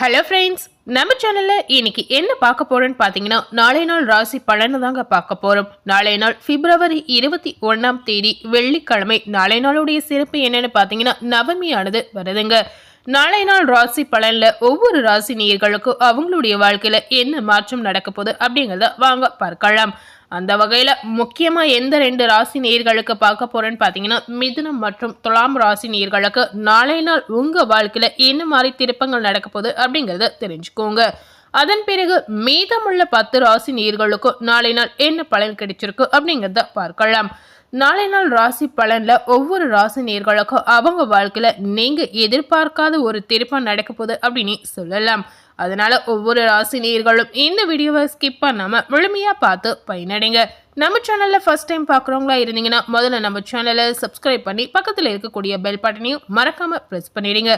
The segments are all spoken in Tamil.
ஹலோ ஃப்ரெண்ட்ஸ் நம்ம சேனலில் இன்னைக்கு என்ன பார்க்க போறோம்னு பார்த்தீங்கன்னா நாளை நாள் ராசி பலனை தாங்க பார்க்க போகிறோம் நாளை நாள் பிப்ரவரி இருபத்தி ஒன்றாம் தேதி வெள்ளிக்கிழமை. நாளை நாளுடைய சிறப்பு என்னன்னு பார்த்தீங்கன்னா நவமியானது வருதுங்க. நாளை நாள் ராசி பலனில் ஒவ்வொரு ராசி நேயர்களுக்கும் அவங்களுடைய வாழ்க்கையில் என்ன மாற்றம் நடக்க போகுது அப்படிங்கிறத வாங்க பார்க்கலாம். அந்த வகையில் முக்கியமாக எந்த ரெண்டு ராசி நேர்களுக்கு பார்க்க போகிறேன்னு பார்த்தீங்கன்னா மிதுனம் மற்றும் துலாம் ராசி நேர்களுக்கு நாளை நாள் உங்கள் வாழ்க்கையில் என்ன மாதிரி திருப்பங்கள் நடக்க போகுது அப்படிங்கிறத தெரிஞ்சுக்கோங்க. அதன் பிறகு மீதமுள்ள பத்து ராசி நேர்களுக்கும் நாளை நாள் என்ன பலன் கிடைச்சிருக்கு அப்படிங்கிறத பார்க்கலாம். நாளை நாள் ராசி பலனில் ஒவ்வொரு ராசி நேர்களுக்கும் அவங்க வாழ்க்கையில் நீங்கள் எதிர்பார்க்காத ஒரு திருப்பம் நடக்க போகுது அப்படின்னு சொல்லலாம். அதனால ஒவ்வொரு ராசி இந்த வீடியோவை ஸ்கிப் பண்ணாமல் முழுமையாக பார்த்து பயனடைங்க. நம்ம சேனலில் ஃபஸ்ட் டைம் பார்க்குறவங்களா இருந்தீங்கன்னா முதல்ல நம்ம சேனலை சப்ஸ்கிரைப் பண்ணி பக்கத்தில் இருக்கக்கூடிய பெல் பட்டனையும் மறக்காமல் ப்ரெஸ் பண்ணிடுங்க.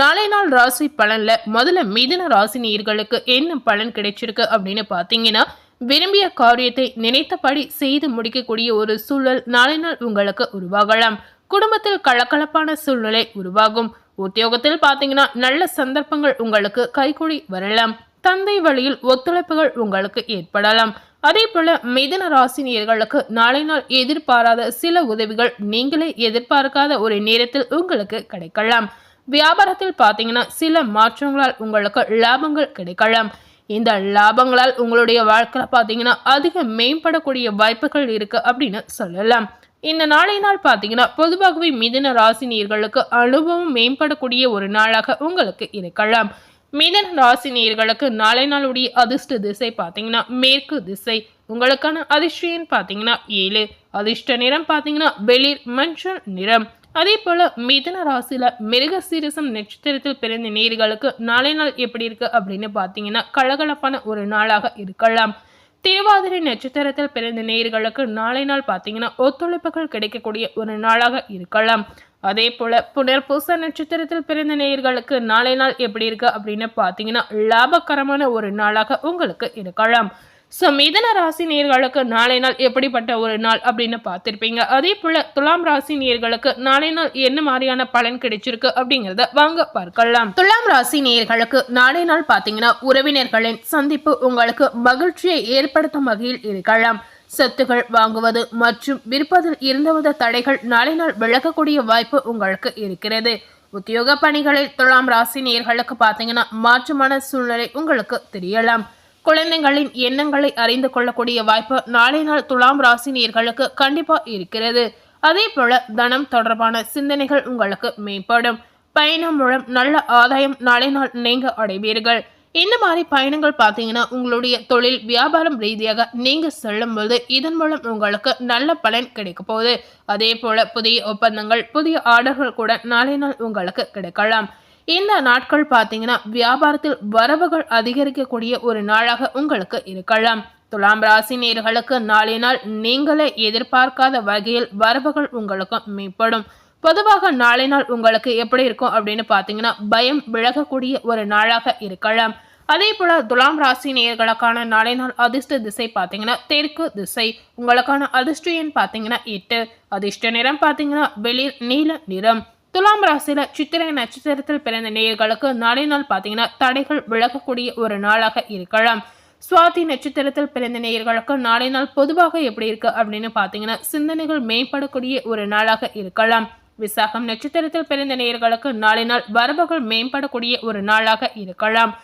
நாளை நாள் ராசி பலனில் முதல்ல மிதுன ராசினியர்களுக்கு என்ன பலன் கிடைச்சிருக்கு அப்படின்னு பார்த்தீங்கன்னா விரும்பிய காரியத்தை நினைத்தபடி செய்து முடிக்கக்கூடிய ஒரு சூழல் நாளை நாள் உங்களுக்கு உருவாகலாம். குடும்பத்தில் கலக்கலப்பான சூழ்நிலை உருவாகும். உத்தியோகத்தில் பார்த்தீங்கன்னா நல்ல சந்தர்ப்பங்கள் உங்களுக்கு கைகூடி வரலாம். தந்தை வழியில் ஒத்துழைப்புகள் உங்களுக்கு ஏற்படலாம். அதே போல மிதன ராசினியர்களுக்கு நாளை நாள் எதிர்பாராத சில உதவிகள் நீங்களே எதிர்பார்க்காத ஒரு நேரத்தில் உங்களுக்கு கிடைக்கலாம். வியாபாரத்தில் பார்த்தீங்கன்னா சில மாற்றங்களால் உங்களுக்கு லாபங்கள் கிடைக்கலாம். இந்த லாபங்களால் உங்களுடைய வாழ்க்கையில் பார்த்தீங்கன்னா அதிக மேம்படக்கூடிய வாய்ப்புகள் இருக்கு அப்படின்னு சொல்லலாம். இந்த நாளை நாள் பார்த்தீங்கன்னா பொதுவாகவே மிதன ராசினியர்களுக்கு அனுபவம் மேம்படக்கூடிய ஒரு நாளாக உங்களுக்கு இருக்கலாம். மிதன ராசினியர்களுக்கு நாளை நாளுடைய அதிர்ஷ்ட திசை பார்த்தீங்கன்னா மேற்கு திசை. உங்களுக்கான அதிர்ஷ்டம் பார்த்தீங்கன்னா ஏழு. அதிர்ஷ்ட நிறம் பார்த்தீங்கன்னா வெளிர் மஞ்சள் நிறம். அதே போல மிதன ராசியில மிருக சீரசம் நட்சத்திரத்தில் பிறந்த நேர்களுக்கு நாளை நாள் எப்படி இருக்கு அப்படின்னு பார்த்தீங்கன்னா கலகலப்பான ஒரு நாளாக இருக்கலாம். திருவாதிரை நட்சத்திரத்தில் பிறந்த நேர்களுக்கு நாளை நாள் பார்த்தீங்கன்னா ஒத்துழைப்புகள் கிடைக்கக்கூடிய ஒரு நாளாக இருக்கலாம். அதே போல புனர்பூச நட்சத்திரத்தில் பிறந்த நேயர்களுக்கு நாளை நாள் எப்படி இருக்கு அப்படின்னு பார்த்தீங்கன்னா லாபகரமான ஒரு நாளாக உங்களுக்கு இருக்கலாம். ஸோ மிதன ராசி நேர்களுக்கு நாளை நாள் எப்படிப்பட்ட ஒரு நாள் அப்படின்னு பார்த்துருப்பீங்க. அதே போல் துலாம் ராசி நேர்களுக்கு நாளை நாள் என்ன மாதிரியான பலன் கிடைச்சிருக்கு அப்படிங்கிறத வாங்க பார்க்கலாம். துலாம் ராசி நேர்களுக்கு நாளை நாள் பார்த்தீங்கன்னா உறவினர்களின் சந்திப்பு உங்களுக்கு மகிழ்ச்சியை ஏற்படுத்தும் வகையில் இருக்கலாம். சொத்துகள் வாங்குவது மற்றும் விற்பதில் இருந்தவத தடைகள் நாளை நாள் விளக்கக்கூடிய வாய்ப்பு உங்களுக்கு இருக்கிறது. உத்தியோக பணிகளில் துலாம் ராசி நேர்களுக்கு பார்த்தீங்கன்னா மாற்றமான சூழ்நிலை உங்களுக்கு தெரியலாம். குழந்தைகளின் எண்ணங்களை அறிந்து கொள்ளக்கூடிய வாய்ப்பு நாளை நாள் துலாம் ராசி நேர்களுக்கு கண்டிப்பா இருக்கிறது. அதே போல தனம் தொடர்பான சிந்தனைகள் உங்களுக்கு மேம்படும். பயணம் மூலம் நல்ல ஆதாயம் நாளை நாள் நீங்க அடைவீர்கள். இந்த மாதிரி பயணங்கள் பார்த்தீங்கன்னா உங்களுடைய தொழில் வியாபாரம் ரீதியாக நீங்க செல்லும்போது இதன் மூலம் உங்களுக்கு நல்ல பலன் கிடைக்க போகுது. அதே போல புதிய ஒப்பந்தங்கள் புதிய ஆர்டர்கள் கூட நாளை நாள் உங்களுக்கு கிடைக்கலாம். இந்த நாட்கள் பார்த்தீங்கன்னா வியாபாரத்தில் வரவுகள் அதிகரிக்கக்கூடிய ஒரு நாளாக உங்களுக்கு இருக்கலாம். துலாம் ராசி நேர்களுக்கு நாளை நாள் நீங்களே எதிர்பார்க்காத வகையில் வரவுகள் உங்களுக்கு மேம்படும். பொதுவாக நாளை நாள் உங்களுக்கு எப்படி இருக்கும் அப்படின்னு பார்த்தீங்கன்னா பயம் விலகக்கூடிய ஒரு நாளாக இருக்கலாம். அதே போல துலாம் ராசி நேர்களுக்கான நாளை நாள் அதிர்ஷ்ட திசை பார்த்தீங்கன்னா தெற்கு திசை. உங்களுக்கான அதிர்ஷ்ட எண் பார்த்தீங்கன்னா எட்டு. அதிர்ஷ்ட நிறம் பார்த்தீங்கன்னா வெளிர் நீல நிறம். துலாம் ராசியில சித்திரை நட்சத்திரத்தில் பிறந்த நேயர்களுக்கு நாளை நாள் பார்த்தீங்கன்னா தடைகள் விலகக்கூடிய ஒரு நாளாக இருக்கலாம். சுவாதி நட்சத்திரத்தில் பிறந்த நேயர்களுக்கு நாளை நாள் பொதுவாக எப்படி இருக்கு அப்படின்னு பார்த்தீங்கன்னா சிந்தனைகள் மேம்படக்கூடிய ஒரு நாளாக இருக்கலாம். விசாகம் நட்சத்திரத்தில் பிறந்த நேயர்களுக்கு நாளை நாள் வரவுகள் மேம்படக்கூடிய ஒரு நாளாக இருக்கலாம்.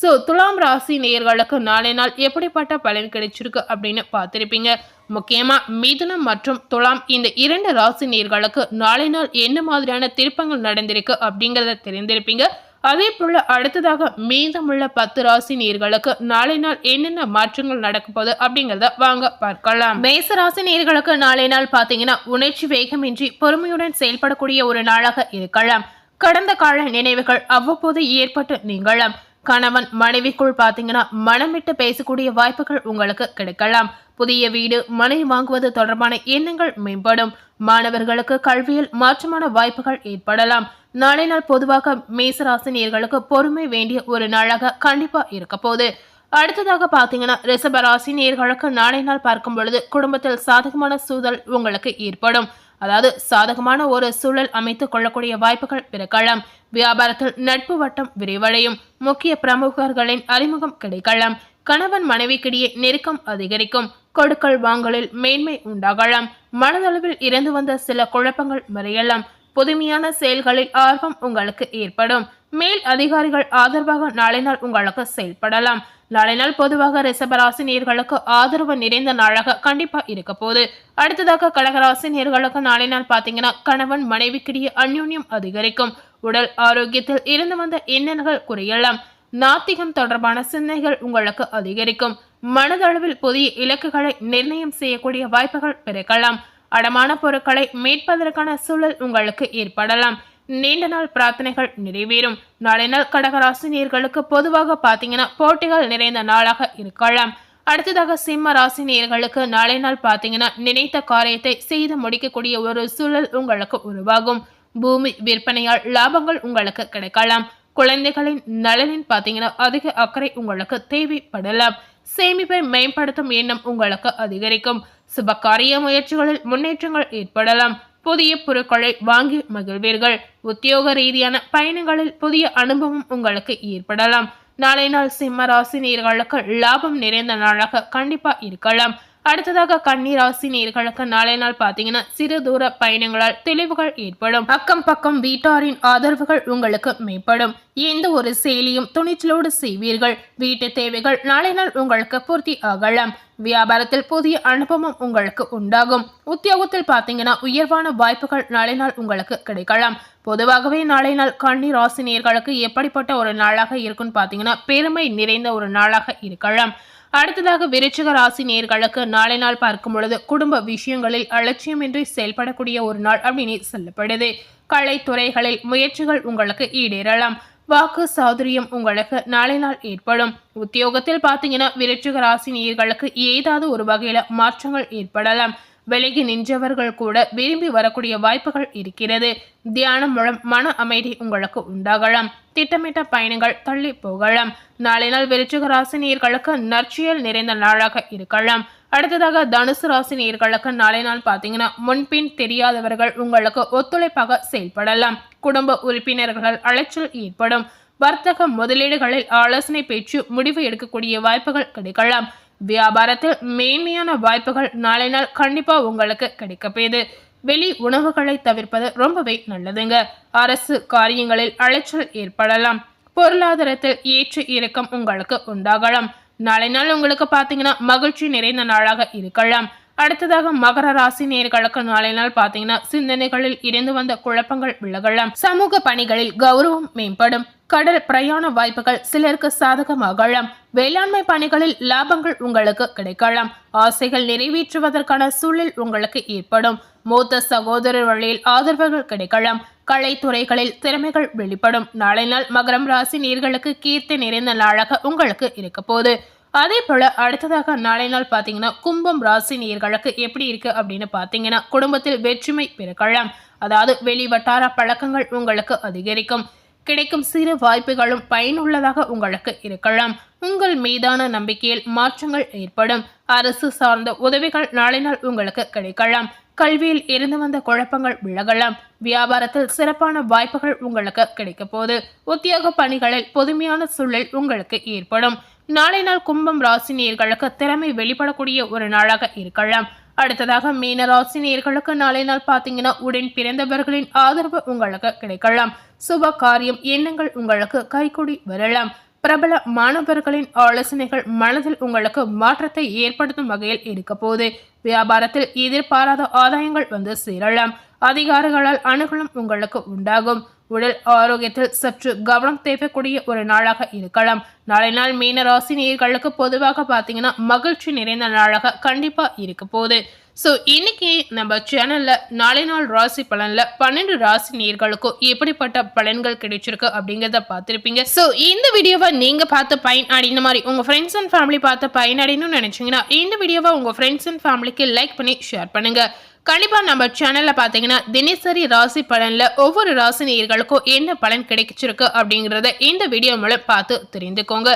ஸோ துலாம் ராசி நேயர்களுக்கு நாளை நாள் எப்படிப்பட்ட பலன் கிடைச்சிருக்கு அப்படின்னு பார்த்துருப்பீங்க. முக்கியமாக மிதுனம் மற்றும் துலாம் இந்த இரண்டு ராசி நேர்களுக்கு நாளை நாள் என்ன மாதிரியான திருப்பங்கள் நடந்திருக்கு அப்படிங்கிறத தெரிந்திருப்பீங்க. அதே போல் அடுத்ததாக மீதமுள்ள பத்து ராசி நேர்களுக்கு நாளை நாள் என்னென்ன மாற்றங்கள் நடக்க போகுது அப்படிங்கிறத வாங்க பார்க்கலாம். மேச ராசி நேர்களுக்கு நாளை நாள் பார்த்தீங்கன்னா உணர்ச்சி வேகமின்றி பொறுமையுடன் செயல்படக்கூடிய ஒரு நாளாக இருக்கலாம். கடந்த கால நினைவுகள் அவ்வப்போது ஏற்பட்டு நீங்களாம் கணவன் மனைவிக்குள் பார்த்தீங்கன்னா மனமிட்டு பேசக்கூடிய வாய்ப்புகள் உங்களுக்கு கிடைக்கலாம். புதிய வீடு மனை வாங்குவது தொடர்பான எண்ணங்கள் மேம்படும். மாணவர்களுக்கு கல்வியில் மாற்றமான வாய்ப்புகள் ஏற்படலாம். நாளை நாள் பொதுவாக மேசராசினியர்களுக்கு பொறுமை வேண்டிய ஒரு நாளாக கண்டிப்பா இருக்க போகுது. அடுத்ததாக பார்த்தீங்கன்னா ரிஷபராசி நேர்களுக்கு நாளை நாள் பார்க்கும் பொழுது குடும்பத்தில் சாதகமான சூழல் உங்களுக்கு ஏற்படும். அதாவது சாதகமான ஒரு சூழல் அமைத்துக் கொள்ளக்கூடிய வாய்ப்புகள் பிறக்கலாம். வியாபாரத்தில் நட்பு வட்டம் விரிவடையும். முக்கிய பிரமுகர்களின் அறிமுகம் கிடைக்கலாம். கணவன் மனைவிக்கிடையே நெருக்கம் அதிகரிக்கும். கொடுக்கல் வாங்கலில் மேன்மை உண்டாகலாம். மனதளவில் இருந்து வந்த சில குழப்பங்கள் மறையலாம். புதுமையான செயல்களில் ஆர்வம் உங்களுக்கு ஏற்படும். மேல் அதிகாரிகள் ஆதரவாக நாளை நாள் உங்களுக்கு செயல்படலாம். நாளை நாள் பொதுவாக ரிஷபராசி நேர்களுக்கு ஆதரவு நிறைந்த நாளாக கண்டிப்பா இருக்க போகுது. அடுத்ததாக கடகராசி நேர்களுக்கு நாளை நாள் பாத்தீங்கன்னா கணவன் மனைவிக்கிடையே அந்யூன்யம் அதிகரிக்கும். உடல் ஆரோக்கியத்தில் இருந்து வந்த எண்ணங்கள் குறையலாம். நாத்திகம் தொடர்பான சிந்தனைகள் உங்களுக்கு அதிகரிக்கும். மனதளவில் புதிய இலக்குகளை நிர்ணயம் செய்யக்கூடிய வாய்ப்புகள் பிறக்கலாம். அடமான பொருட்களை மீட்பதற்கான சூழல் உங்களுக்கு ஏற்படலாம். நீண்ட நாள் பிரார்த்தனைகள் நிறைவேறும். நாளை நாள் கடகராசினியர்களுக்கு பொதுவாக பார்த்தீங்கன்னா போட்டிகள் நிறைந்த நாளாக இருக்கலாம். அடுத்ததாக சிம்ம ராசினியர்களுக்கு நாளை நாள் பார்த்தீங்கன்னா நினைத்த காரியத்தை செய்து முடிக்கக்கூடிய ஒரு சூழல் உங்களுக்கு உருவாகும். பூமி விற்பனையால் லாபங்கள் உங்களுக்கு கிடைக்கலாம். குழந்தைகளின் நலனின் பார்த்தீங்கன்னா அதிக அக்கறை உங்களுக்கு தேவைப்படலாம். சேமிப்பை மேம்படுத்தும் எண்ணம் உங்களுக்கு அதிகரிக்கும். சுபகாரிய முயற்சிகளில் முன்னேற்றங்கள் ஏற்படலாம். புதிய பொருட்களை வாங்கி மகிழ்வீர்கள். உத்தியோக ரீதியான பயணங்களில் புதிய அனுபவம் உங்களுக்கு ஏற்படலாம். நாளை நாள் சிம்ம ராசி நேர்களுக்கு லாபம் நிறைந்த நாளாக கண்டிப்பா இருக்கலாம். அடுத்ததாக கன்னி ராசி நேர்களுக்கு நாளை நாள் பார்த்தீங்கன்னா சிறு தூர பயணங்களால் தெளிவுகள் ஏற்படும். அக்கம் பக்கம் வீட்டாரின் ஆதரவுகள் உங்களுக்கு மேம்படும். எந்த ஒரு செயலியும் துணிச்சலோடு செய்வீர்கள். வீட்டு தேவைகள் நாளை நாள் உங்களுக்கு பூர்த்தி ஆகலாம் வியாபாரத்தில் புதிய அனுபவம் உங்களுக்கு உண்டாகும். உத்தியோகத்தில் பார்த்தீங்கன்னா உயர்வான வாய்ப்புகள் நாளை நாள் உங்களுக்கு கிடைக்கலாம். பொதுவாகவே நாளை நாள் கண்ணி ராசினியர்களுக்கு எப்படிப்பட்ட ஒரு நாளாக இருக்குன்னு பார்த்தீங்கன்னா பெருமை நிறைந்த ஒரு நாளாக இருக்கலாம். அடுத்ததாக விருச்சிக ராசி நேர்களுக்கு நாளை நாள் பார்க்கும் பொழுது குடும்ப விஷயங்களில் அலட்சியமின்றி செயல்படக்கூடிய ஒரு நாள் அப்படின்னு சொல்லப்படுது. கலைத்துறைகளில் முயற்சிகள் உங்களுக்கு ஈடேறலாம். வாக்கு சாதுரியம் உங்களுக்கு நாளை நாள் ஏற்படும். உத்தியோகத்தில் பார்த்தீங்கன்னா விருச்சிக ராசி நேர்களுக்கு ஏதாவது ஒரு வகையில மாற்றங்கள் ஏற்படலாம். விலகி நின்றவர்கள் கூட விரும்பி வரக்கூடிய வாய்ப்புகள் இருக்கிறது. தியானம் மூலம் மன அமைதி உங்களுக்கு உண்டாகலாம். திட்டமிட்ட பயணங்கள் தள்ளி போகலாம். நாளை நாள் விருச்சிக ராசினியர்களுக்கு நற்சியல் நிறைந்த நாளாக இருக்கலாம். அடுத்ததாக தனுசு ராசி நேர்களுக்கு நாளை நாள் பார்த்தீங்கன்னா முன்பின் தெரியாதவர்கள் உங்களுக்கு ஒத்துழைப்பாக செயல்படலாம். குடும்ப உறுப்பினர்கள் அலைச்சல் ஏற்படும். வர்த்தக முதலீடுகளில் ஆலோசனை பேச்சு முடிவு எடுக்கக்கூடிய வாய்ப்புகள் கிடைக்கலாம். வியாபாரத்தில் மேன்மையான வாய்ப்புகள் நாளை நாள் கண்டிப்பா உங்களுக்கு கிடைக்கப்போகுது வெளி உணவுகளை தவிர்ப்பது ரொம்பவே நல்லதுங்க. அரசு காரியங்களில் அலைச்சல் ஏற்படலாம். பொருளாதாரத்தில் ஏற்று இறக்கம் உங்களுக்கு உண்டாகலாம். நாளை நாள் உங்களுக்கு பார்த்தீங்கன்னா மகிழ்ச்சி நிறைந்த நாளாக இருக்கலாம். அடுத்ததாக மகர ராசி நேர்களுக்கு நாளை நாள் பார்த்தீங்கன்னா சிந்தனைகளில் இருந்து வந்த குழப்பங்கள் விலகலாம். சமூக பணிகளில் கௌரவம் மேம்படும். கடல் பிரயாண வாய்ப்புகள் சிலருக்கு சாதகமாகலாம். வேளாண்மை பணிகளில் லாபங்கள் உங்களுக்கு கிடைக்கலாம். ஆசைகள் நிறைவேற்றுவதற்கான சூழல் உங்களுக்கு ஏற்படும். மூத்த சகோதரர் வழியில் ஆதரவுகள் கிடைக்கலாம். கலைத்துறைகளில் திறமைகள் வெளிப்படும். நாளை நாள் மகரம் ராசி நீர்களுக்கு கீர்த்தி நிறைந்த நாளாக உங்களுக்கு இருக்க போகுது அதே போல அடுத்ததாக நாளை நாள் பார்த்தீங்கன்னா கும்பம் ராசி நேர்களுக்கு எப்படி இருக்கு அப்படின்னு பார்த்தீங்கன்னா குடும்பத்தில் வெற்றுமை பிறக்கலாம் அதாவது வெளி வட்டார பழக்கங்கள் உங்களுக்கு அதிகரிக்கும். கிடைக்கும் சிறு வாய்ப்புகளும் பயனுள்ளதாக உங்களுக்கு இருக்கலாம். உங்கள் மீதான நம்பிக்கையில் மாற்றங்கள் ஏற்படும். அரசு சார்ந்த உதவிகள் நாளை நாள் உங்களுக்கு கிடைக்கலாம். கல்வியில் இருந்து வந்த குழப்பங்கள் விலகலாம். வியாபாரத்தில் சிறப்பான வாய்ப்புகள் உங்களுக்கு கிடைக்க போது உத்தியோக பணிகளில் புதுமையான சூழல் உங்களுக்கு ஏற்படும். நாளை நாள் கும்பம் ராசி நேர்களுக்கு திறமை வெளிப்படக்கூடிய ஒரு நாளாக இருக்கலாம். அடுத்ததாக மீன ராசி நேர்களுக்கு நாளை நாள் பார்த்தீங்கன்னா உடன் பிறந்தவர்களின் ஆதரவு உங்களுக்கு கிடைக்கலாம். சுப காரியம் எண்ணங்கள் உங்களுக்கு கைகூடி வரலாம். பிரபல மாணவர்களின் ஆலோசனைகள் மனதில் உங்களுக்கு மாற்றத்தை ஏற்படுத்தும் வகையில் இருக்க போது வியாபாரத்தில் எதிர்பாராத ஆதாயங்கள் வந்து சேரலாம். அதிகாரிகளால் அணுகலும் உங்களுக்கு உண்டாகும். உடல் ஆரோக்கியத்தில் சற்று கவனம் தேவைக்கூடிய ஒரு நாளாக இருக்கலாம். நாளை நாள் மீன ராசி நேர்களுக்கு பொதுவாக பார்த்தீங்கன்னா மகிழ்ச்சி நிறைந்த நாளாக கண்டிப்பாக இருக்க போகுது. ஸோ இன்னைக்கு நம்ம சேனலில் நாளை நாள் ராசி பலனில் பன்னெண்டு ராசி நேர்களுக்கும் எப்படிப்பட்ட பலன்கள் கிடைச்சிருக்கு அப்படிங்கிறத பார்த்துருப்பீங்க. ஸோ இந்த வீடியோவை நீங்கள் பார்த்து பயன் அடைந்த மாதிரி உங்கள் ஃப்ரெண்ட்ஸ் அண்ட் ஃபேமிலி பார்த்து பயன் அடையணும்னு நினச்சிங்கன்னா இந்த வீடியோவை உங்கள் ஃப்ரெண்ட்ஸ் அண்ட் ஃபேமிலிக்கு லைக் பண்ணி ஷேர் பண்ணுங்கள் கண்டிப்பாக நம்ம சேனலில் பார்த்தீங்கன்னா தினசரி ராசி பலனில் ஒவ்வொரு ராசி நேயர்களுக்கும் என்ன பலன் கிடைச்சிருக்கு அப்படிங்கிறத இந்த வீடியோ மூலம் பார்த்து தெரிந்துக்கோங்க.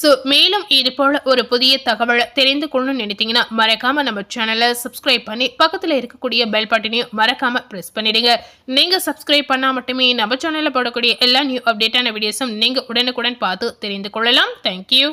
ஸோ மேலும் இது போல் ஒரு புதிய தகவலை தெரிந்து கொள்ளணும்னு நினைத்தீங்கன்னா மறக்காமல் நம்ம சேனலை சப்ஸ்கிரைப் பண்ணி பக்கத்தில் இருக்கக்கூடிய பெல் பட்டனையும் மறக்காமல் ப்ரெஸ் பண்ணிடுங்க. நீங்கள் சப்ஸ்கிரைப் பண்ணால் மட்டுமே நம்ம சேனலில் போடக்கூடிய எல்லா நியூ அப்டேட்டான வீடியோஸும் நீங்கள் உடனுக்குடன் பார்த்து தெரிந்து கொள்ளலாம். தேங்க்யூ